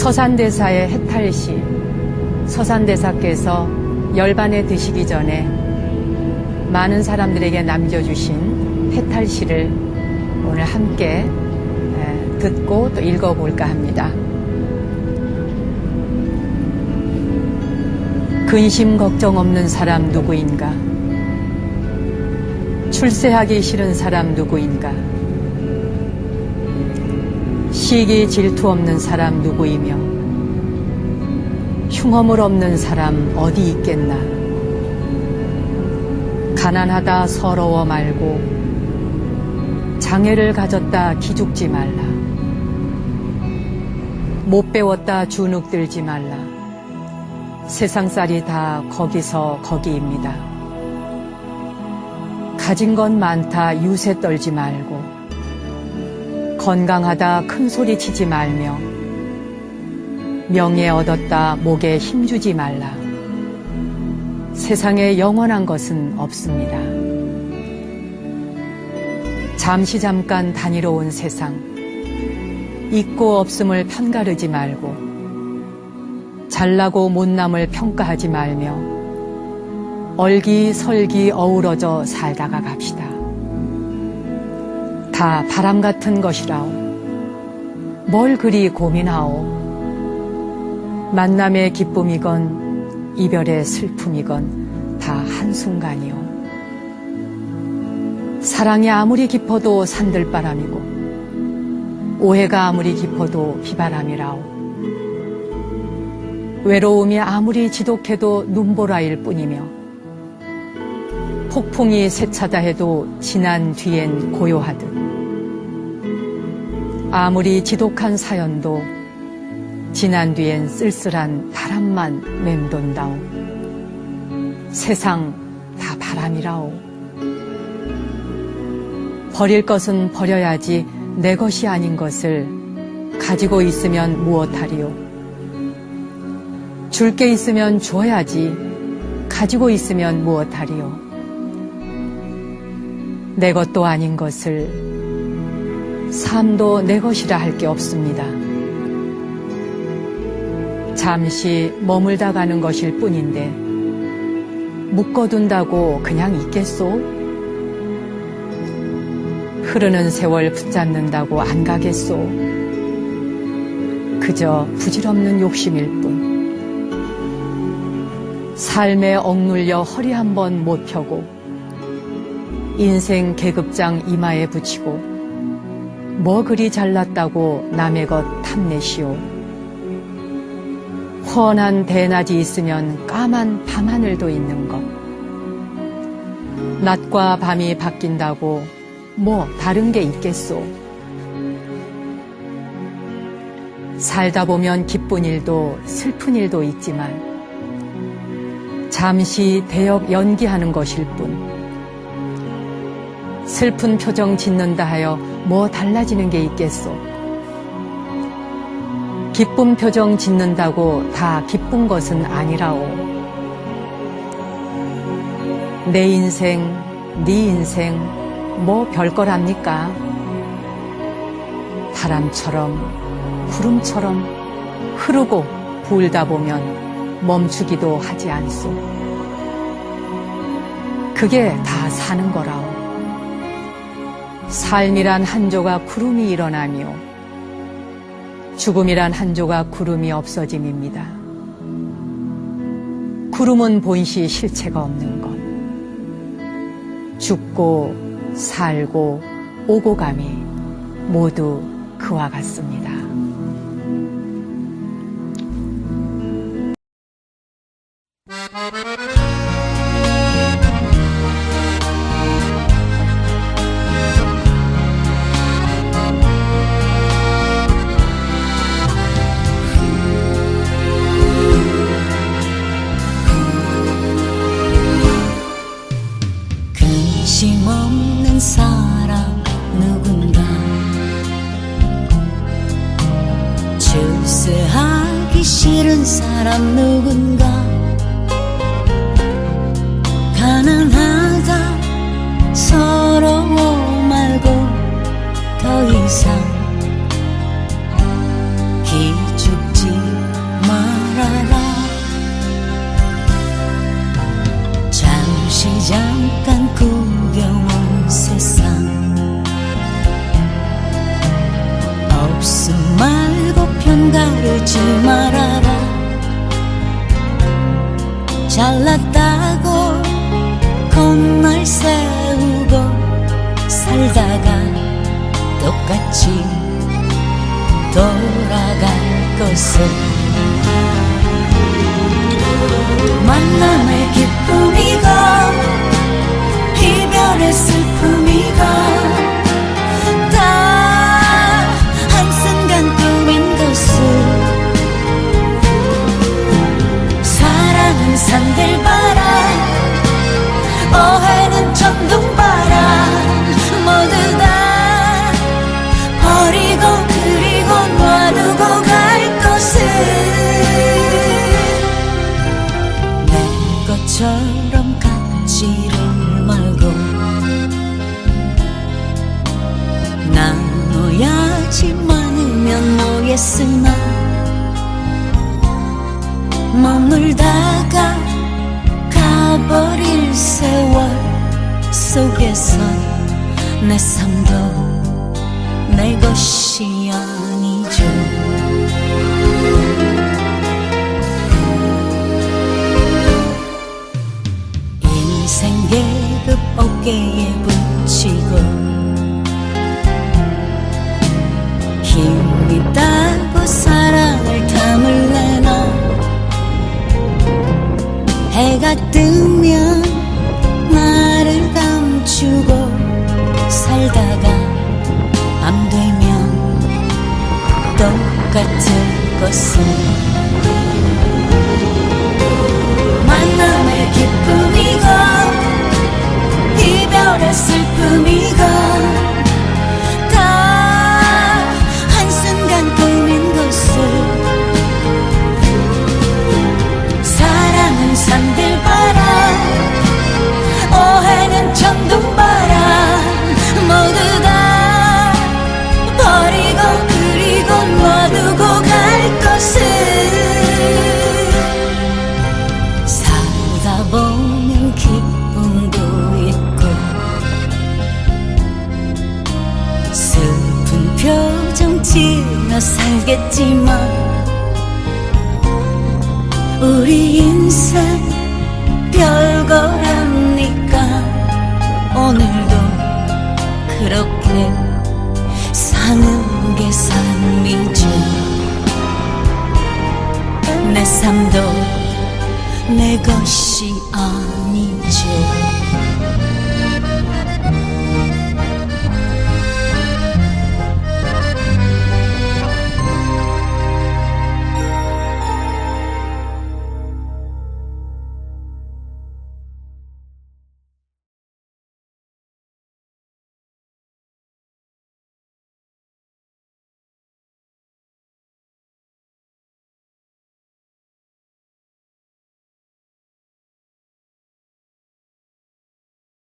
서산대사의 해탈 시 서산대사께서 열반에 드시기 전에 많은 사람들에게 남겨주신 해탈 시를 오늘 함께 에, 듣고 또 읽어볼까 합니다. 근심 걱정 없는 사람 누구인가? 출세하기 싫은 사람 누구인가? 시기 질투 없는 사람 누구이며 흉허물 없는 사람 어디 있겠나? 가난하다 서러워 말고 장애를 가졌다 기죽지 말라. 못 배웠다 주눅 들지 말라. 세상살이 다 거기서 거기입니다. 가진 건 많다 유세 떨지 말고 건강하다 큰 소리 치지 말며 명예 얻었다 목에 힘주지 말라. 세상에 영원한 것은 없습니다. 잠시 잠깐 다니러 온 세상, 있고 없음을 편가르지 말고, 잘나고 못남을 평가하지 말며, 얼기설기 어우러져 살다가 갑시다. 다 바람 같은 것이라오. 뭘 그리 고민하오. 만남의 기쁨이건 이별의 슬픔이건 다 한순간이요. 사랑이 아무리 깊어도 산들바람이고 오해가 아무리 깊어도 비바람이라오. 외로움이 아무리 지독해도 눈보라일 뿐이며 폭풍이 세차다 해도 지난 뒤엔 고요하듯 아무리 지독한 사연도 지난 뒤엔 쓸쓸한 바람만 맴돈다오. 세상 다 바람이라오. 버릴 것은 버려야지 내 것이 아닌 것을 가지고 있으면 무엇하리요. 줄 게 있으면 줘야지 가지고 있으면 무엇하리요. 내 것도 아닌 것을 삶도 내 것이라 할 게 없습니다. 잠시 머물다 가는 것일 뿐인데 묶어둔다고 그냥 있겠소? 흐르는 세월 붙잡는다고 안 가겠소? 그저 부질없는 욕심일 뿐. 삶에 억눌려 허리 한 번 못 펴고 인생 계급장 이마에 붙이고 뭐 그리 잘났다고 남의 것 탐내시오. 훤한 대낮이 있으면 까만 밤하늘도 있는 것. 낮과 밤이 바뀐다고 뭐 다른 게 있겠소. 살다 보면 기쁜 일도 슬픈 일도 있지만 잠시 대역 연기하는 것일 뿐. 슬픈 표정 짓는다 하여 뭐 달라지는 게 있겠소. 기쁜 표정 짓는다고 다 기쁜 것은 아니라오. 내 인생, 네 인생, 뭐 별거랍니까? 바람처럼, 구름처럼 흐르고 불다 보면 멈추기도 하지 않소. 그게 다 사는 거라오. 삶이란 한 조각 구름이 일어나며 죽음이란 한 조각 구름이 없어짐입니다. 구름은 본시 실체가 없는 것. 죽고 살고 오고 감이 모두 그와 같습니다. 싫은 사람 누군가 울지 말아라. 잘났다고 건날 세우고 살다가 똑같이 돌아갈 것을 속에서 내 삶도 내 것이 아니죠. 인생 계급 어깨에 붙이고 똑같을 것을 만남의 기쁨이가 이별의 슬픔이가 모르겠지만 우리 인생 별거랍니까. 오늘도 그렇게 사는 게 삶이지. 내 삶도 내 것이 아니지.